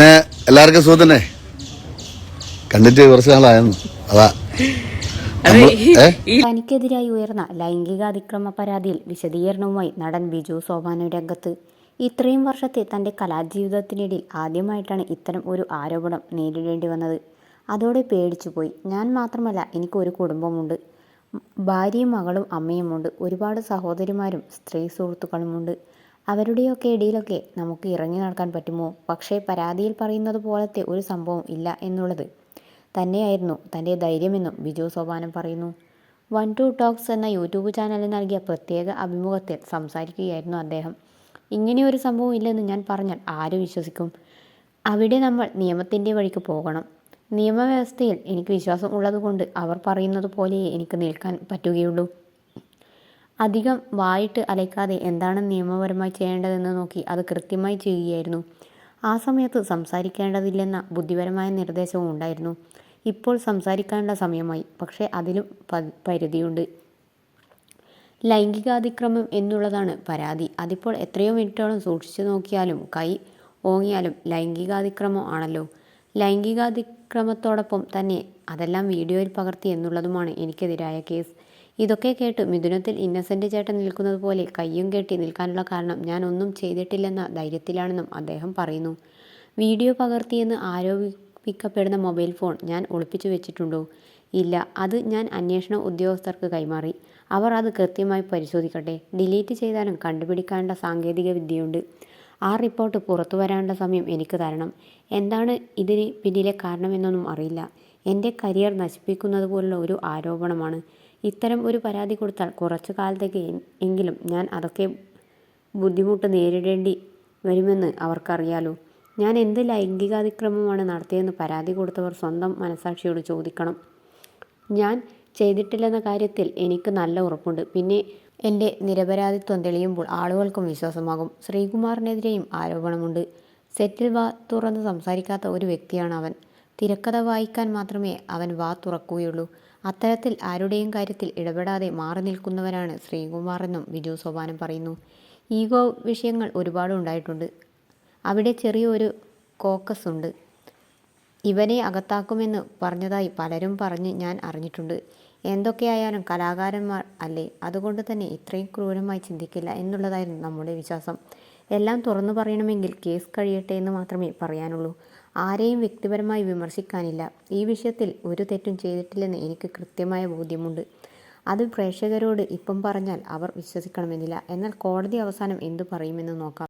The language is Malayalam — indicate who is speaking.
Speaker 1: പിന്നെ എല്ലാവർക്കും സുഖം തന്നെ? കണ്ടിട്ട് കുറച്ച് നാളായിരുന്നു അതാ.
Speaker 2: തനിക്കെതിരായി ഉയർന്ന ലൈംഗിക അതിക്രമ പരാതിയിൽ വിശദീകരണവുമായി നടൻ ബിജു സോപാന രംഗത്ത്. ഇത്രയും വർഷത്തെ തന്റെ കലാജീവിതത്തിനിടയിൽ ആദ്യമായിട്ടാണ് ഇത്തരം ഒരു ആരോപണം നേരിടേണ്ടി വന്നത്. അതോടെ പേടിച്ചുപോയി ഞാൻ മാത്രമല്ല എനിക്കൊരു കുടുംബമുണ്ട്. ഭാര്യയും മകളും അമ്മയുമുണ്ട്. ഒരുപാട് സഹോദരിമാരും സ്ത്രീ സുഹൃത്തുക്കളുമുണ്ട്. അവരുടെയൊക്കെ ഇടയിലൊക്കെ നമുക്ക് ഇറങ്ങി നടക്കാൻ പറ്റുമോ? പക്ഷേ പരാതിയിൽ പറയുന്നത് പോലത്തെ ഒരു സംഭവം ഇല്ല എന്നുള്ളത് തന്നെയായിരുന്നു തന്റെ ധൈര്യമെന്നും ബിജു സോപാനം പറയുന്നു. വൺ ടു ടോക്സ് എന്ന യൂട്യൂബ് ചാനലിൽ നൽകിയ പ്രത്യേക അഭിമുഖത്തിൽ സംസാരിക്കുകയായിരുന്നു അദ്ദേഹം. ഇങ്ങനെയൊരു സംഭവം ഇല്ലെന്ന് ഞാൻ പറഞ്ഞാൽ ആര് വിശ്വസിക്കും? അവിടെ നമ്മൾ നിയമത്തിന്റെ വഴിക്ക് പോകണം. നിയമവ്യവസ്ഥയിൽ എനിക്ക് വിശ്വാസം ഉള്ളതുകൊണ്ട് അവർ പറയുന്നത് പോലെയേ എനിക്ക് നിൽക്കാൻ പറ്റുകയുള്ളൂ. അധികം വായിട്ട് അലയ്ക്കാതെ എന്താണ് നിയമപരമായി ചെയ്യേണ്ടതെന്ന് നോക്കി അത് കൃത്യമായി ചെയ്യുകയായിരുന്നു. ആ സമയത്ത് സംസാരിക്കേണ്ടതില്ലെന്ന ബുദ്ധിപരമായ നിർദ്ദേശവും ഉണ്ടായിരുന്നു. ഇപ്പോൾ സംസാരിക്കാനുള്ള സമയമായി. പക്ഷേ അതിലും പരിധിയുണ്ട്. ലൈംഗികാതിക്രമം എന്നുള്ളതാണ് പരാതി. അതിപ്പോൾ എത്രയോ മിനിറ്റോളം സൂക്ഷിച്ചു നോക്കിയാലും കൈ ഓങ്ങിയാലും ലൈംഗികാതിക്രമം ആണല്ലോ. ലൈംഗികാതിക്രമത്തോടൊപ്പം തന്നെ അതെല്ലാം വീഡിയോയിൽ പകർത്തി എന്നുള്ളതുമാണ് എനിക്കെതിരായ കേസ്. ഇതൊക്കെ കേട്ട് മിഥുനത്തിൽ ഇന്നസെന്റ് ചേട്ടൻ നിൽക്കുന്നത് പോലെ കയ്യും കെട്ടി നിൽക്കാനുള്ള കാരണം ഞാൻ ഒന്നും ചെയ്തിട്ടില്ലെന്ന ധൈര്യത്തിലാണെന്നും അദ്ദേഹം പറയുന്നു. വീഡിയോ പകർത്തിയെന്ന് ആരോപിക്കപ്പെടുന്ന മൊബൈൽ ഫോൺ ഞാൻ ഒളിപ്പിച്ചു വെച്ചിട്ടുണ്ടോ? ഇല്ല അത് ഞാൻ അന്വേഷണ ഉദ്യോഗസ്ഥർക്ക് കൈമാറി. അവർ അത് കൃത്യമായി പരിശോധിക്കട്ടെ. ഡിലീറ്റ് ചെയ്താലും കണ്ടുപിടിക്കാനുള്ള സാങ്കേതിക വിദ്യയുണ്ട്. ആ റിപ്പോർട്ട് പുറത്തു വരാനുള്ള സമയം എനിക്ക് തരണം. എന്താണ് ഇതിന് പിന്നിലെ കാരണമെന്നൊന്നും അറിയില്ല. എന്റെ കരിയർ നശിപ്പിക്കുന്നത് പോലുള്ള ഒരു ആരോപണമാണ്. ഇത്തരം ഒരു പരാതി കൊടുത്താൽ കുറച്ചു കാലത്തേക്ക് എങ്കിലും ഞാൻ അതൊക്കെ ബുദ്ധിമുട്ട് നേരിടേണ്ടി വരുമെന്ന് അവർക്കറിയാലോ. ഞാൻ എന്ത് ലൈംഗികാതിക്രമമാണ് നടത്തിയതെന്ന് പരാതി കൊടുത്തവർ സ്വന്തം മനസാക്ഷിയോട് ചോദിക്കണം. ഞാൻ ചെയ്തിട്ടില്ലെന്ന കാര്യത്തിൽ എനിക്ക് നല്ല ഉറപ്പുണ്ട്. പിന്നെ എന്റെ നിരപരാധിത്വം തെളിയുമ്പോൾ ആളുകൾക്കും വിശ്വാസമാകും. ശ്രീകുമാറിനെതിരെയും ആരോപണമുണ്ട്. സെറ്റിൽ വാ തുറന്ന് സംസാരിക്കാത്ത ഒരു വ്യക്തിയാണ് അവൻ. തിരക്കഥ വായിക്കാൻ മാത്രമേ അവൻ വാ തുറക്കുകയുള്ളൂ. അത്തരത്തിൽ ആരുടെയും കാര്യത്തിൽ ഇടപെടാതെ മാറി നിൽക്കുന്നവരാണ് ശ്രീകുമാറെന്നും വിജു സോപാനം പറയുന്നു. ഈഗോ വിഷയങ്ങൾ ഒരുപാട് ഉണ്ടായിട്ടുണ്ട്. അവിടെ ചെറിയൊരു കോക്കസ് ഉണ്ട്. ഇവനെ അകത്താക്കുമെന്ന് പറഞ്ഞതായി പലരും പറഞ്ഞ് ഞാൻ അറിഞ്ഞിട്ടുണ്ട്. എന്തൊക്കെയായാലും കലാകാരന്മാർ അല്ലേ? അതുകൊണ്ട് തന്നെ ഇത്രയും ക്രൂരമായി ചിന്തിക്കില്ല എന്നുള്ളതായിരുന്നു നമ്മുടെ വിശ്വാസം. എല്ലാം തുറന്നു പറയണമെങ്കിൽ കേസ് കഴിയട്ടെ എന്ന് മാത്രമേ പറയാനുള്ളൂ. ആരെയും വ്യക്തിപരമായി വിമർശിക്കാനില്ല. ഈ വിഷയത്തിൽ ഒരു തെറ്റും ചെയ്തിട്ടില്ലെന്ന് എനിക്ക് കൃത്യമായ ബോധ്യമുണ്ട്. അത് പ്രേക്ഷകരോട് ഇപ്പം പറഞ്ഞാൽ അവർ വിശ്വസിക്കണമെന്നില്ല. എന്നാൽ കോടതി അവസാനം എന്തു പറയുമെന്ന് നോക്കാം.